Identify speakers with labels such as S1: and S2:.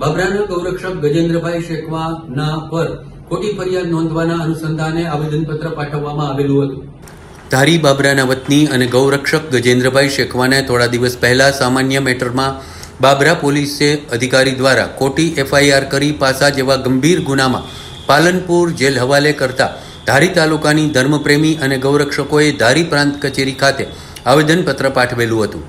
S1: બાબરાના ગૌરક્ષક ગજેન્દ્રભાઈ શેખવાના પર ખોટી ફરિયાદ નોંધવાના અનુસંધાને આવેદનપત્ર પાઠવવામાં આવેલું હતું. ધારી બાબરાના વતની અને ગૌરક્ષક ગજેન્દ્રભાઈ શેખવાને થોડા દિવસ પહેલા સામાન્ય મેટરમાં બાબરા પોલીસે અધિકારી દ્વારા ખોટી એફઆઈઆર કરી પાસા જેવા ગંભીર ગુનામાં પાલનપુર જેલ હવાલે કરતા ધારી તાલુકાની ધર્મપ્રેમી અને ગૌરક્ષકોએ ધારી પ્રાંત કચેરી ખાતે આવેદનપત્ર પાઠવેલું હતું.